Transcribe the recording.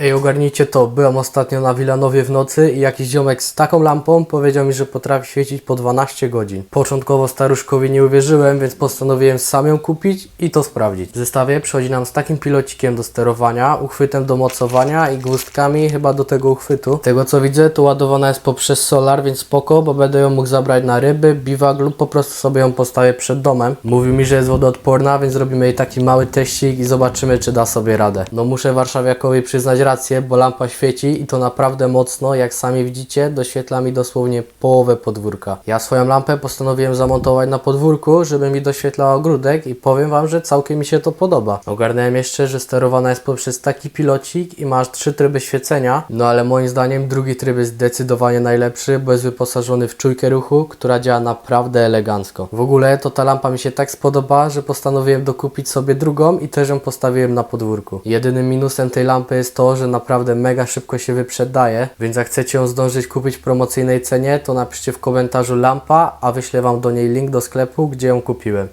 Ej, ogarnijcie to, byłem ostatnio na Wilanowie w nocy i jakiś ziomek z taką lampą powiedział mi, że potrafi świecić po 12 godzin. Początkowo staruszkowi nie uwierzyłem, więc postanowiłem sam ją kupić i to sprawdzić. W zestawie przychodzi nam z takim pilocikiem do sterowania, uchwytem do mocowania i gwózdkami chyba do tego uchwytu. Tego co widzę, to ładowana jest poprzez solar, więc spoko, bo będę ją mógł zabrać na ryby, biwak lub po prostu sobie ją postawię przed domem. Mówił mi, że jest wodoodporna, więc zrobimy jej taki mały teścik i zobaczymy, czy da sobie radę. No muszę warszawiakowi przyznać rację, bo lampa świeci i to naprawdę mocno, jak sami widzicie, doświetla mi dosłownie połowę podwórka. Ja swoją lampę postanowiłem zamontować na podwórku, żeby mi doświetlała ogródek i powiem wam, że całkiem mi się to podoba. Ogarnąłem jeszcze, że sterowana jest poprzez taki pilocik i masz trzy tryby świecenia, no ale moim zdaniem drugi tryb jest zdecydowanie najlepszy, bo jest wyposażony w czujkę ruchu, która działa naprawdę elegancko. W ogóle to ta lampa mi się tak spodoba, że postanowiłem dokupić sobie drugą i też ją postawiłem na podwórku. Jedynym minusem tej lampy jest to, że naprawdę mega szybko się wyprzedaje, więc jak chcecie ją zdążyć kupić w promocyjnej cenie, to napiszcie w komentarzu lampa, a wyślę wam do niej link do sklepu, gdzie ją kupiłem.